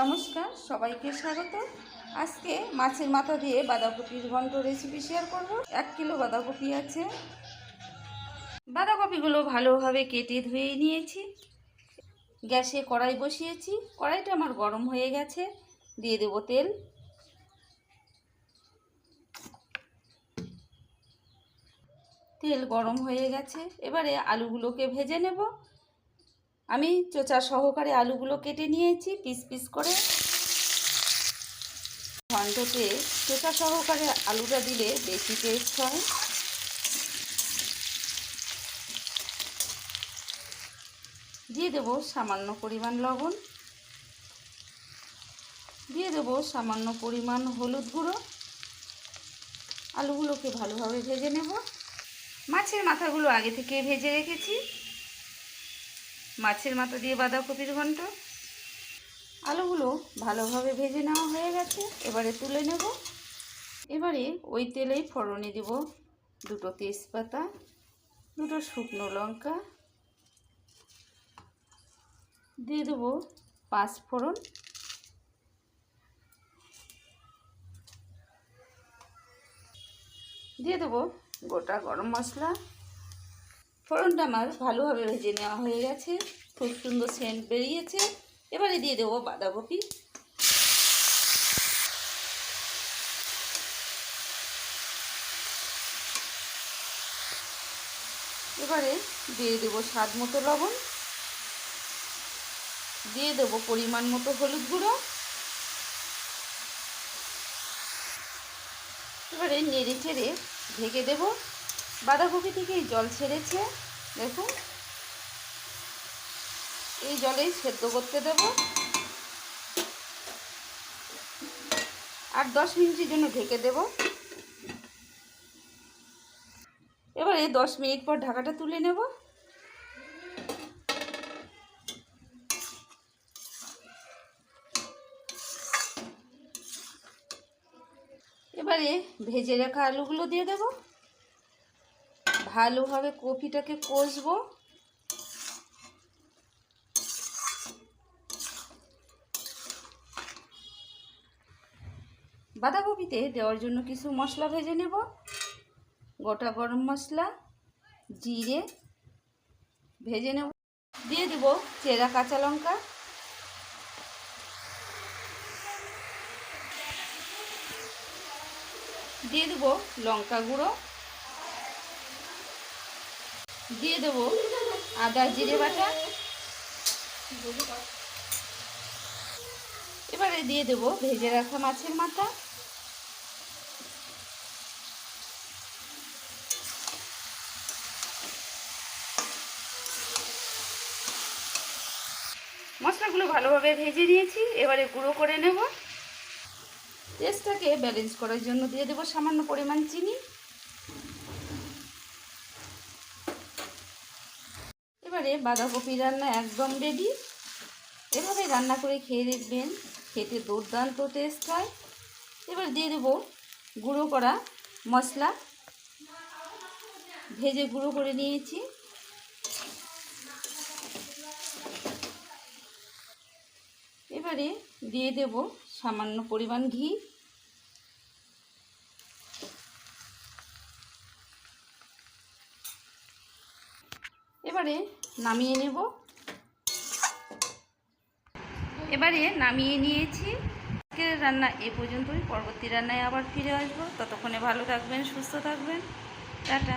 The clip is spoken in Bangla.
নমস্কার, সবাইকে স্বাগত। আজকে মাছের মাথা দিয়ে বাঁধাকপির ঘন্ট রেসিপি শেয়ার করব। এক কিলো বাঁধাকপি আছে। বাঁধাকপিগুলো ভালোভাবে কেটে ধুয়ে নিয়েছি। গ্যাসে কড়াই বসিয়েছি। কড়াইটা আমার গরম হয়ে গেছে। দিয়ে দেবো তেল। তেল গরম হয়ে গেছে। এবারে আলুগুলোকে ভেজে নেব। আমি চোচা সহকারে আলুগুলো কেটে নিয়েছি, পিস পিস করে। ঘন্টতে চোচা সহকারে আলুটা দিলে বেশি টেস্ট হয়। দিয়ে দেবো সামান্য পরিমাণ লবণ। দিয়ে দেবো সামান্য পরিমাণ হলুদ গুঁড়ো। আলুগুলোকে ভালোভাবে ভেজে নেব। মাছের মাথাগুলো আগে থেকে ভেজে রেখেছি। মাছের মাথা দিয়ে বাঁধাকপির ঘন্ট। আলুগুলো ভালোভাবে ভেজে নেওয়া হয়ে গেছে, এবারে তুলে নেব। এবারে ওই তেলেই ফোড়নে দেব দুটো তেজপাতা, দুটো শুকনো লঙ্কা। দিয়ে দেবো পাঁচ ফোড়ন। দিয়ে দেবো গোটা গরম মশলা। ফোড়নটা আমার ভালোভাবে ভেজে নেওয়া হয়ে গেছে। খুব সুন্দর সেন্ট বেরিয়েছে। এবারে দিয়ে দেবো বাঁধাকপি। এবারে দিয়ে দেবো স্বাদ মতো লবণ। দিয়ে দেবো পরিমাণ মতো হলুদ গুঁড়ো। এবারে নেড়ে চেড়ে ঢেকে দেব। বাঁধাকপি থেকে জল ছেড়েছে, দেখুন। এই জলেই সেদ্ধ করতে দেব। আর দশ মিনিটের জন্য ঢেকে দেব। এবারে দশ মিনিট পর ঢাকাটা তুলে নেব। এবারে ভেজে রাখা আলুগুলো দিয়ে দেব। ভালোভাবে কপিটাকে কষবো। বাঁধাকপিতে দেওয়ার জন্য কিছু মশলা ভেজে নেব। গোটা গরম মশলা, জিরে ভেজে নেব। দিয়ে দেব চেরা কাঁচা লঙ্কা। দিয়ে দেবো লঙ্কা গুঁড়ো। দিয়ে দেবো আদা, জিরে বাটা। এবারে দিয়ে দেবো ভেজে রাখা মাছের মাথা। মশলাগুলো ভালোভাবে ভেজে নিয়েছি, এবারে গুঁড়ো করে নেব। টেস্টটাকে ব্যালেন্স করার জন্য দিয়ে দেবো সামান্য পরিমাণ চিনি। এবারে বাঁধাকপি রান্না একদম রেডি এভাবে রান্না করে খেয়ে দেখবেন, খেতে দুর্দান্ত টেস্ট হয়। এবার দিয়ে দেবো গুঁড়ো করা মশলা। ভেজে গুঁড়ো করে নিয়েছি। এবারে দিয়ে দেব সামান্য পরিমাণ ঘি। এবারে নামিয়ে নেব। এবারে নামিয়ে নিয়েছি। আজকের রান্না এ পর্যন্তই। পরবর্তী রান্নায় আবার ফিরে আসব। ততক্ষণে ভালো থাকবেন, সুস্থ থাকবেন। টাটা।